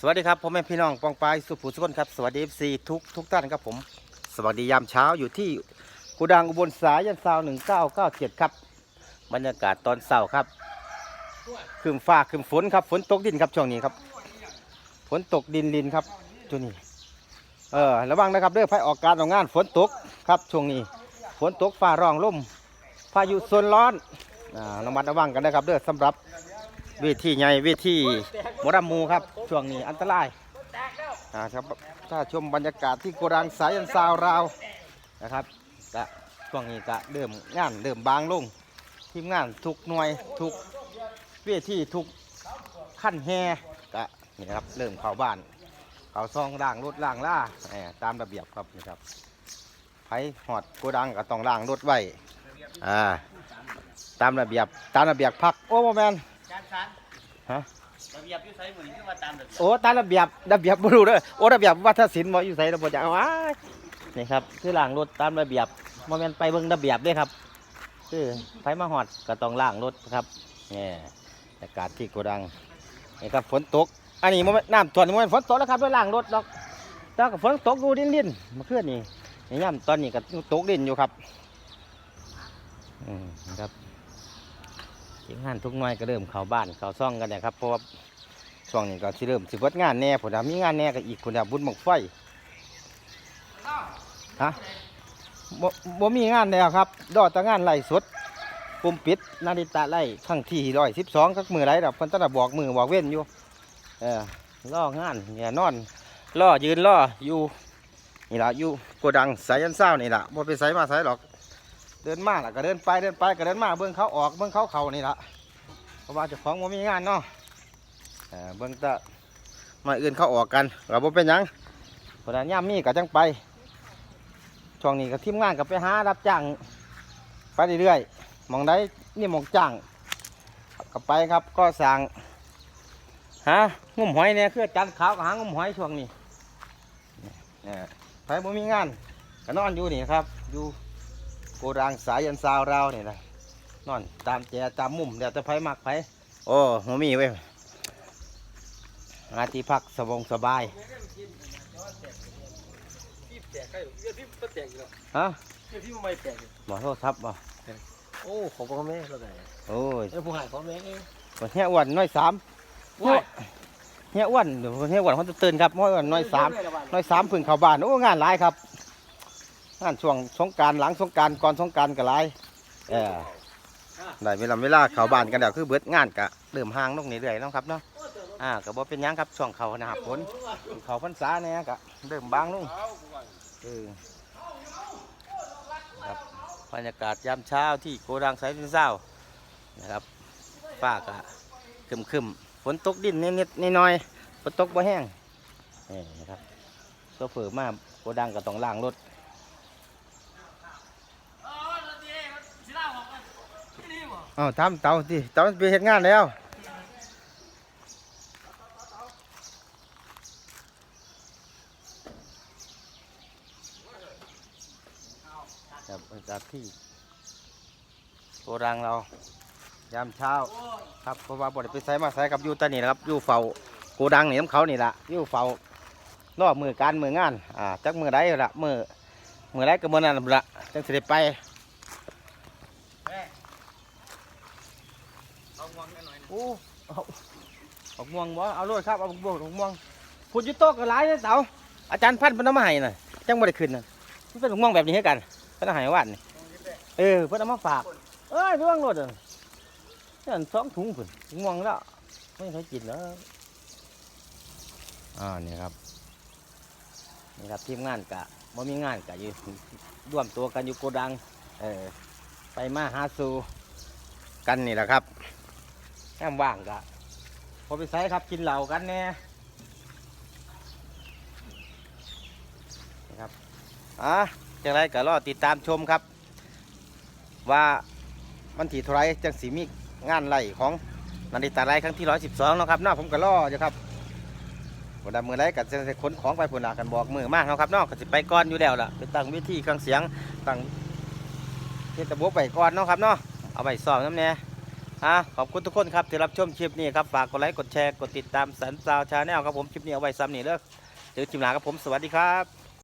สวัสดีครับผมแม่พี่น้องปองปายสุภูสุคนครับสวัสดีซีทุกทุกท่านครับผม สวัสดียามเช้าอยู่ที่กูดังอุบลสายยันซาวหนึ่งเก้าเก้าเจ็ดครับ บรรยากาศตอนเช้าครับคืมฟ้าคืมฝนครับฝนตกดินครับช่วงนี้ครับ ฝนตกดินลินครับช่วงนี้เออระวังนะครับเด้อไฟออกการออกงานฝนตกครับช่วงนี้ ฝนตกฟ้าร้องล่มพายุโซนร้อนอ่าระมัดระวังกันนะครับเด้อสำหรับเวทีใหญ่เวที หมอดำมูครับ ช่วงนี้อันตรายอ่าครับถ้าชมบรรยากาศที่โกดังสายันซาวราวนะครับกะช่วงนี้กะเริ่มงานเริ่มบางลงทีมงานทุกหน่วยทุกเวทีทุกขั้นแฮกะนี่ครับเริ่มเข้าบ้านเขาซองล่างรถล่างล่าตามระเบียบครับนี่ครับไผหอดโกดังก็ต้องล่างรถไว้อ่าตามระเบียบตามระเบียบพักโอ้โมแมนฮะ ระเบียบอยู่ไสหมือนี้คือว่าตามระเบียบโอ้ตามระเบียบระเบียบบ่รู้เด้อโอ้ระเบียบวัฒนศิลป์บ่อยู่ไสระบบจะเอาว้ายนี่ครับคือล่างรถตามระเบียบโมแมนไปเบิ่งระเบียบเด้ครับ คือไผมาหอดก็ต้องล่างรถครับนี่บรรยากาศที่โกดังนี่ครับฝนตก อันนี้โมแมนน้ำท่วมโมแมนฝนตกแล้วครับด้วยล่างรถดอกแต่ก็ฝนตกดูดินดินเมื่อคืนนี่ในย่ำตอนนี้ก็ตกดินอยู่ครับอืมครับ ทีมงานทุกหน่วยก็เริ่มเข้าบ้านเข้าซ่องกันนะครับเพราะว่าช่วงนี้ก็สิเริ่มสิเบิดงานแหน่ผุนมีงานแหน่ก็อีกผุนบุญบังไฟฮะบ่บ่มีงานแล้วครับดอดแต่งานไล่สดปุ่มปิดนาฬิตาไล่ครั้งที่ร้อยสิบสองกักมือไรดับเพิ่นตั้งแต่บอกมือบอกเว้นอยู่เออล่องานเนี่ยนอนล่อยืนล่ออยู่นี่ละอยู่โกดังสายยันเศร้านี่ละบ่ไปใส่มาใส่หรอก เดินมาแล้วก็เดินไปเดินไปก็เดินมาเบื้องเขาออกเบื้องเขาเขานี่ละเพราะว่าเจ้าของบ่มีงานเนาะเบื้องตะมาอื่นเขาออกกันเราบ่เป็นยังเพราะนั้นย่ามมีก็จังไปช่วงนี้ก็ทีมงานก็ไปหารับจ้างไปเรื่อยๆมองใดนี่มองจ้างก็ไปครับก็สั่งฮะงุ่มหอยเนี่ยคือจันทร์ขาวกับหางุ่มหอยช่วงนี้เนี่ยไผบ่มีงานก็นอนอยู่นี่ครับอยู่ โกดังสายยันซาวราวนี่นะนอนตามแจตามมุมเดี๋ยวจะไผมักไผโอ้บ่มีเว้ยหาที่พักสบงสบายพี่แตกใกล้เพื่อนพี่ก็แตกอยู่แล้วฮะเพื่อนพี่มันไม่แตกอยู่บ่โทษทับบ่โอ้ของพ่อแม่แล้วไงโอ้ยไอ้ผู้หายของแม่เองบ่เฮียอ้วนน้อยสามว้ายเฮียอ้วนเดี๋ยวเฮียอ้วนเขาจะตื่นครับเฮียอ้วนน้อยสามน้อยสามพึ่งเข้าบ้านโอ้งานหลายครับ งานช่วงสงการหลังสงการก่อนสงการก็หลายเออได้เวลาเวลาเขาบานกันแล้วคือเบิดงานกะเริ่มห่างลงเรื่อยๆเนาะครับเนาะอ่าก็บ่เป็นหยังครับช่วงเขานะครับฝนเขาพรรษาเนี่ยกะเริ่มบางลงเออครับบรรยากาศยามเช้าที่โกดังไซน์เศร้านะครับฟ้ากะคึมคึมฝนตกดินนิดๆน้อยๆฝนตกบ่แห้งนี่นะครับโซเฟอมาโกดังก็ต้องล้างรถ อ้าวทำเตาสิเตาไปเห็นงานแล้วครับบรรยากที่โกดังเรา ยามเช้า ครับเพราะว่าบไดไปใส่มาใส่กับอยู่แตานี่นะครับอยู่เฝ้าโกดังนี่น้ำเขานี่ละอยู่เฝ้ารอบมือการมืองานอ่าจักมือใดละมือมือใดก็มือนั้นละจังสิไป เอางวงกันหน่อย โอ้เอาเอาม่วงบ่เอาโลดครับเอาบ่วงเอาม่วงพูดยุโตะก็หลายเลยเต๋าอาจารย์พันธุ์เพนเอามาให้น่ะจังบ่ได้ขึ้นน่ะมันเป็นม่วงแบบนี้ให้กันเพิ่นเอาให้วาดนี่เออเพิ่นเอามาฝากเอ้ยไปวางโลดเด้อนั่นสองถุงพุ่นม่วงแล้วไม่เคยกินแล้วอ่านี่ครับนี่ครับทีมงานกะบ่มีงานกะอยู่ร่วมตัวกันอยู่โกดังเออไปมาหาสู่กันนี่แหละครับ แอมว่างกะพอไปใส่ครับกินเหล้ากันแน่นะครับอะจังไรก็รอติดตามชมครับ ว่ามันถีท่าไรจังสีมีงานไหลของนันดิตาไรครั้งที่ร้อยสิบสองนะครับนาะผมก็รออยู่ครับวันดำมือไรกันจะขนของไปพุ่นละกันบอกมือมากนาะครับนอกก็สิไปก่อนอยู่แล้วล่ะไปตั้งวิธีเครื่องเสียงตั้งเทศบกไปก่อนเนาะครับเนาะเอาไปซ้อมน้ำแน่ อะขอบคุณทุกคนครับที่รับชมคลิปนี้ครับฝากกดไลค์กดแชร์กดติดตามสันซาวชาแนลครับผมคลิปนี้เอาไว้ซ้ำนี่เลิกเจอคลิปหน้าครับผมสวัสดีครับ